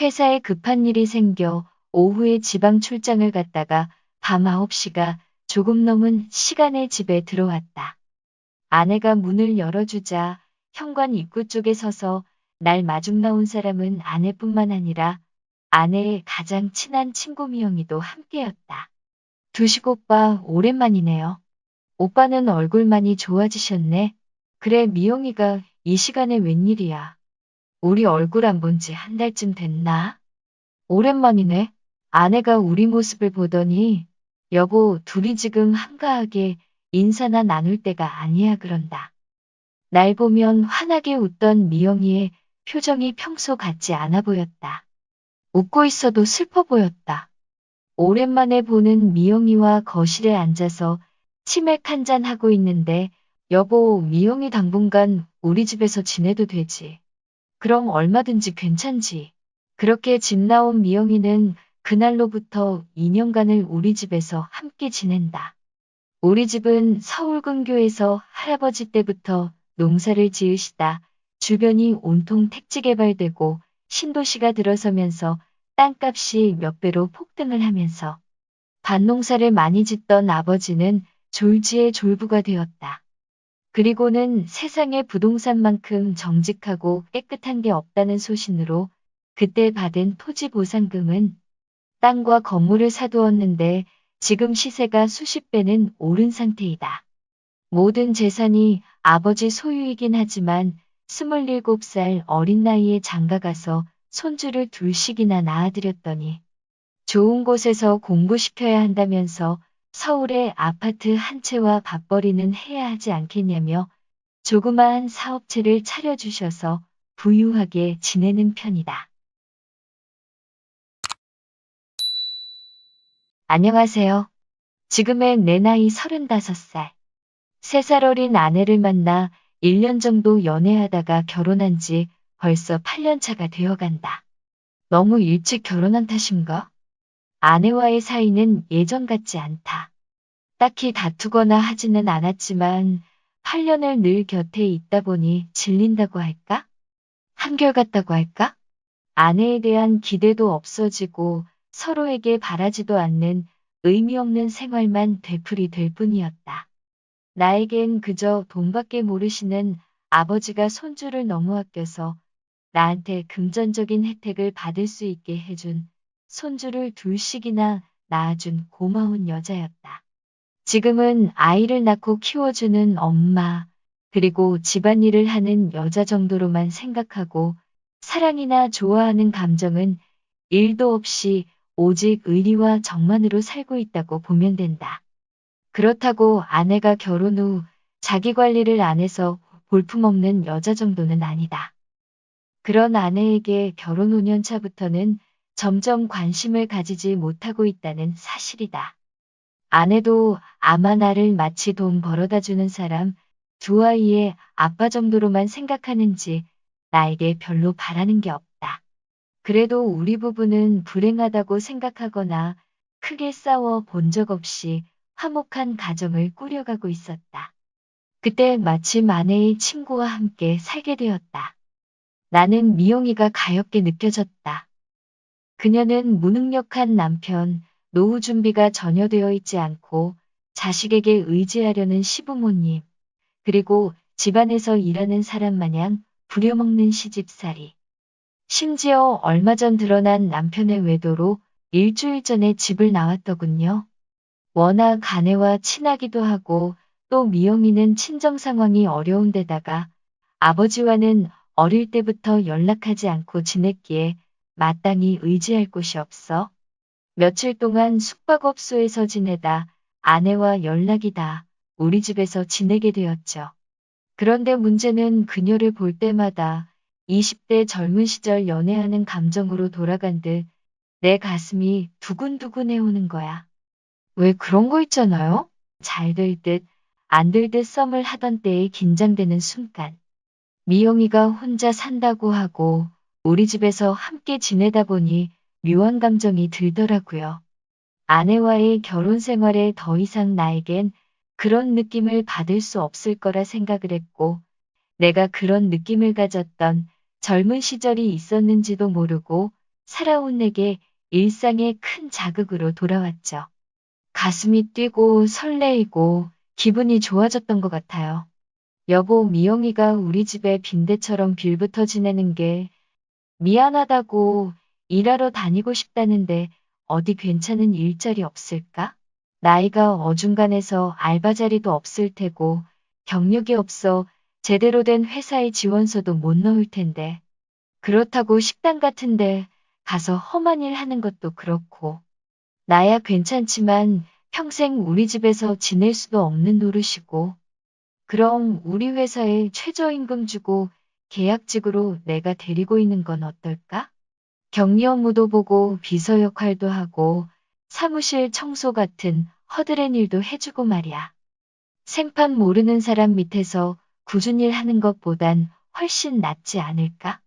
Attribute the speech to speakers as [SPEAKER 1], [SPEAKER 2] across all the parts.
[SPEAKER 1] 회사에 급한 일이 생겨 오후에 지방 출장을 갔다가 밤 9시가 조금 넘은 시간에 집에 들어왔다. 아내가 문을 열어주자 현관 입구 쪽에 서서 날 마중 나온 사람은 아내뿐만 아니라 아내의 가장 친한 친구 미영이도 함께였다. 두식 오빠 오랜만이네요. 오빠는 얼굴 많이 좋아지셨네. 그래 미영이가 이 시간에 웬일이야. 우리 얼굴 안 본 지 한 달쯤 됐나? 오랜만이네. 아내가 우리 모습을 보더니 여보 둘이 지금 한가하게 인사나 나눌 때가 아니야 그런다. 날 보면 환하게 웃던 미영이의 표정이 평소 같지 않아 보였다. 웃고 있어도 슬퍼 보였다. 오랜만에 보는 미영이와 거실에 앉아서 치맥 한 잔 하고 있는데 여보 미영이 당분간 우리 집에서 지내도 되지. 그럼 얼마든지 괜찮지. 그렇게 집 나온 미영이는 그날로부터 2년간을 우리 집에서 함께 지낸다. 우리 집은 서울 근교에서 할아버지 때부터 농사를 지으시다 주변이 온통 택지 개발되고 신도시가 들어서면서 땅값이 몇 배로 폭등을 하면서 밭농사를 많이 짓던 아버지는 졸지의 졸부가 되었다. 그리고는 세상에 부동산만큼 정직하고 깨끗한 게 없다는 소신으로 그때 받은 토지 보상금은 땅과 건물을 사두었는데 지금 시세가 수십 배는 오른 상태이다. 모든 재산이 아버지 소유이긴 하지만 27살 어린 나이에 장가가서 손주를 둘씩이나 낳아드렸더니 좋은 곳에서 공부시켜야 한다면서 서울에 아파트 한 채와 밥벌이는 해야 하지 않겠냐며 조그마한 사업체를 차려주셔서 부유하게 지내는 편이다. 안녕하세요. 지금의 내 나이 35살. 3살 어린 아내를 만나 1년 정도 연애하다가 결혼한 지 벌써 8년 차가 되어간다. 너무 일찍 결혼한 탓인가? 아내와의 사이는 예전 같지 않다. 딱히 다투거나 하지는 않았지만 8년을 늘 곁에 있다 보니 질린다고 할까? 한결같다고 할까? 아내에 대한 기대도 없어지고 서로에게 바라지도 않는 의미 없는 생활만 되풀이 될 뿐이었다. 나에겐 그저 돈밖에 모르시는 아버지가 손주를 너무 아껴서 나한테 금전적인 혜택을 받을 수 있게 해준 손주를 둘씩이나 낳아준 고마운 여자였다. 지금은 아이를 낳고 키워주는 엄마, 그리고 집안일을 하는 여자 정도로만 생각하고 사랑이나 좋아하는 감정은 일도 없이 오직 의리와 정만으로 살고 있다고 보면 된다. 그렇다고 아내가 결혼 후 자기 관리를 안 해서 볼품없는 여자 정도는 아니다. 그런 아내에게 결혼 5년 차부터는 점점 관심을 가지지 못하고 있다는 사실이다. 아내도 아마 나를 마치 돈 벌어다 주는 사람, 두 아이의 아빠 정도로만 생각하는지 나에게 별로 바라는 게 없다. 그래도 우리 부부는 불행하다고 생각하거나 크게 싸워 본 적 없이 화목한 가정을 꾸려가고 있었다. 그때 마침 아내의 친구와 함께 살게 되었다. 나는 미용이가 가엽게 느껴졌다. 그녀는 무능력한 남편, 노후 준비가 전혀 되어 있지 않고 자식에게 의지하려는 시부모님, 그리고 집안에서 일하는 사람 마냥 부려먹는 시집살이. 심지어 얼마 전 드러난 남편의 외도로 일주일 전에 집을 나왔더군요. 워낙 아내와 친하기도 하고 또 미영이는 친정 상황이 어려운 데다가 아버지와는 어릴 때부터 연락하지 않고 지냈기에 마땅히 의지할 곳이 없어 며칠 동안 숙박업소에서 지내다 아내와 연락이 다 우리 집에서 지내게 되었죠. 그런데 문제는 그녀를 볼 때마다 20대 젊은 시절 연애하는 감정으로 돌아간 듯 내 가슴이 두근두근 해 오는 거야. 왜 그런 거 있잖아요? 잘 될 듯, 안 될 듯 썸을 하던 때에 긴장되는 순간. 미영이가 혼자 산다고 하고 우리 집에서 함께 지내다 보니 묘한 감정이 들더라고요. 아내와의 결혼 생활에 더 이상 나에겐 그런 느낌을 받을 수 없을 거라 생각을 했고, 내가 그런 느낌을 가졌던 젊은 시절이 있었는지도 모르고 살아온 내게 일상의 큰 자극으로 돌아왔죠. 가슴이 뛰고 설레이고 기분이 좋아졌던 것 같아요. 여보, 미영이가 우리 집에 빈대처럼 빌붙어 지내는 게 미안하다고 일하러 다니고 싶다는데 어디 괜찮은 일자리 없을까? 나이가 어중간해서 알바 자리도 없을 테고 경력이 없어 제대로 된 회사의 지원서도 못 넣을 텐데. 그렇다고 식당 같은데 가서 험한 일 하는 것도 그렇고. 나야 괜찮지만 평생 우리 집에서 지낼 수도 없는 노릇이고. 그럼 우리 회사에 최저임금 주고 계약직으로 내가 데리고 있는 건 어떨까? 격리 업무도 보고 비서 역할도 하고 사무실 청소 같은 허드렛 일도 해주고 말이야. 생판 모르는 사람 밑에서 굳은 일 하는 것보단 훨씬 낫지 않을까?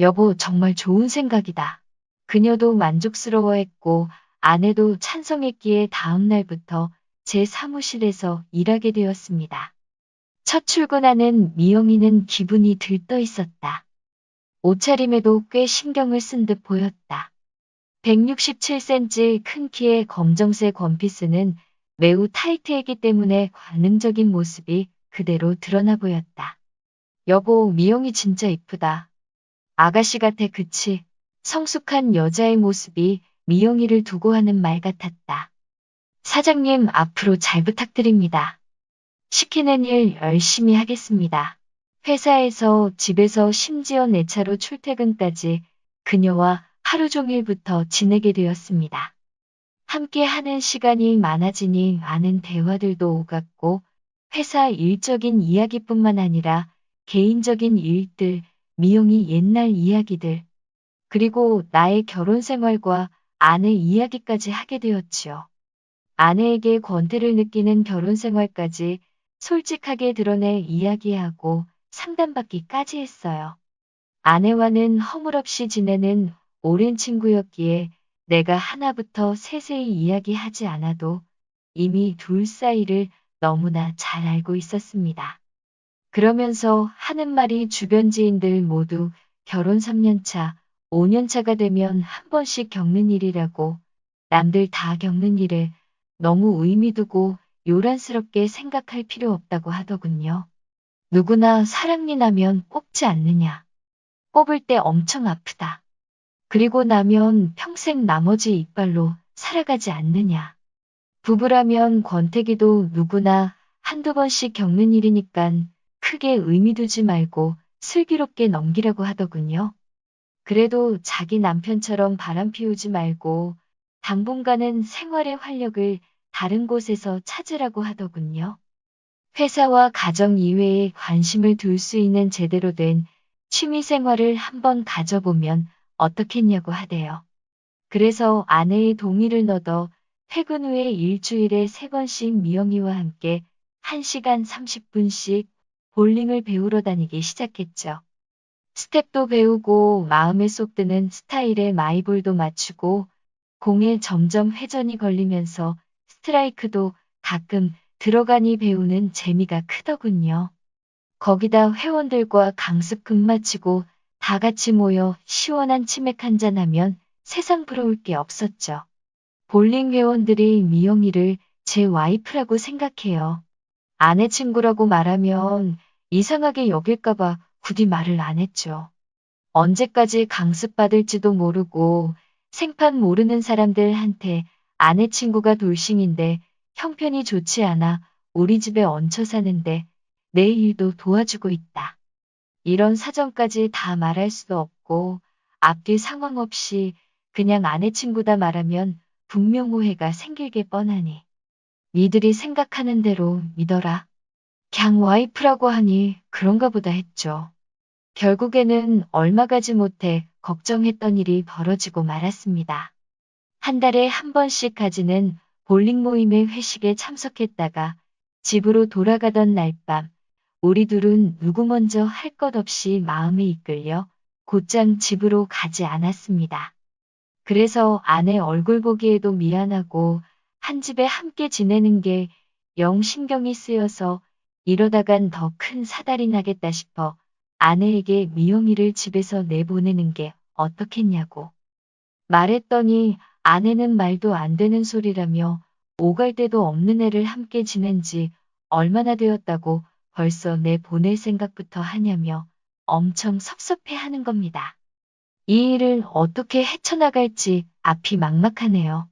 [SPEAKER 1] 여보, 정말 좋은 생각이다. 그녀도 만족스러워했고 아내도 찬성했기에 다음 날부터 제 사무실에서 일하게 되었습니다. 첫 출근하는 미영이는 기분이 들떠 있었다. 옷차림에도 꽤 신경을 쓴 듯 보였다. 167cm 큰 키의 검정색 원피스는 매우 타이트했기 때문에 관능적인 모습이 그대로 드러나 보였다. 여보, 미영이 진짜 이쁘다. 아가씨 같아, 그치? 성숙한 여자의 모습이 미영이를 두고 하는 말 같았다. 사장님, 앞으로 잘 부탁드립니다. 시키는 일 열심히 하겠습니다. 회사에서 집에서 심지어 내 차로 출퇴근까지 그녀와 하루 종일부터 지내게 되었습니다. 함께 하는 시간이 많아지니 많은 대화들도 오갔고 회사 일적인 이야기뿐만 아니라 개인적인 일들, 미용이 옛날 이야기들, 그리고 나의 결혼 생활과 아내 이야기까지 하게 되었지요. 아내에게 권태를 느끼는 결혼 생활까지 솔직하게 드러내 이야기하고 상담받기까지 했어요. 아내와는 허물없이 지내는 오랜 친구였기에 내가 하나부터 세세히 이야기하지 않아도 이미 둘 사이를 너무나 잘 알고 있었습니다. 그러면서 하는 말이 주변 지인들 모두 결혼 3년차, 5년차가 되면 한 번씩 겪는 일이라고 남들 다 겪는 일을 너무 의미 두고 요란스럽게 생각할 필요 없다고 하더군요. 누구나 사랑니 나면 뽑지 않느냐. 뽑을 때 엄청 아프다. 그리고 나면 평생 나머지 이빨로 살아가지 않느냐. 부부라면 권태기도 누구나 한두 번씩 겪는 일이니깐 크게 의미 두지 말고 슬기롭게 넘기라고 하더군요. 그래도 자기 남편처럼 바람 피우지 말고 당분간은 생활의 활력을 다른 곳에서 찾으라고 하더군요. 회사와 가정 이외에 관심을 둘 수 있는 제대로 된 취미 생활을 한번 가져보면 어떻겠냐고 하대요. 그래서 아내의 동의를 얻어 퇴근 후에 일주일에 세번씩 미영이와 함께 1시간 30분씩 볼링을 배우러 다니기 시작했죠. 스텝도 배우고 마음에 쏙 드는 스타일의 마이볼도 맞추고 공에 점점 회전이 걸리면서 스트라이크도 가끔 들어가니 배우는 재미가 크더군요. 거기다 회원들과 강습 끝마치고 다 같이 모여 시원한 치맥 한잔 하면 세상 부러울 게 없었죠. 볼링 회원들이 미영이를 제 와이프라고 생각해요. 아내 친구라고 말하면 이상하게 여길까봐 굳이 말을 안 했죠. 언제까지 강습 받을지도 모르고 생판 모르는 사람들한테 아내 친구가 돌싱인데 형편이 좋지 않아 우리 집에 얹혀 사는데 내 일도 도와주고 있다. 이런 사정까지 다 말할 수도 없고 앞뒤 상황 없이 그냥 아내 친구다 말하면 분명 오해가 생길 게 뻔하니 니들이 생각하는 대로 믿어라. 걍 와이프라고 하니 그런가 보다 했죠. 결국에는 얼마 가지 못해 걱정했던 일이 벌어지고 말았습니다. 한 달에 한 번씩 가지는 볼링 모임의 회식에 참석했다가 집으로 돌아가던 날 밤 우리 둘은 누구 먼저 할 것 없이 마음에 이끌려 곧장 집으로 가지 않았습니다. 그래서 아내 얼굴 보기에도 미안하고 한 집에 함께 지내는 게 영 신경이 쓰여서 이러다간 더 큰 사달이 나겠다 싶어 아내에게 미영이를 집에서 내보내는 게 어떻겠냐고 말했더니 아내는 말도 안 되는 소리라며 오갈 데도 없는 애를 함께 지낸 지 얼마나 되었다고 벌써 내 보낼 생각부터 하냐며 엄청 섭섭해 하는 겁니다. 이 일을 어떻게 헤쳐나갈지 앞이 막막하네요.